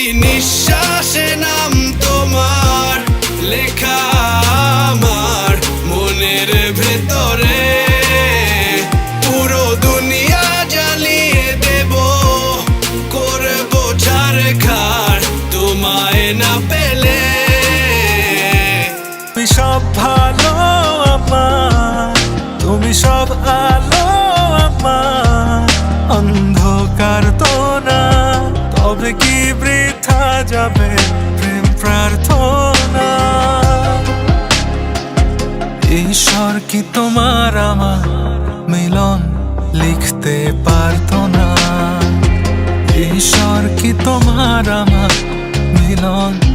প্রতি নিঃশ্বাসে নাম তোমার, লেখা আমার মনের ভেতরে, পুরো দুনিয়া জ্বালিয়ে দেব, করব ঝাড়খার তোমায় না পেলে। তুমি সব ভালো আমার, তুমি সব আলো আমার কি বৃথা যাবে প্রেম প্রার্থনা। ঈশ্বর কি তোমার আমার মিলন লিখতে পারতো না? ঈশ্বর কি তোমার আমার মিলন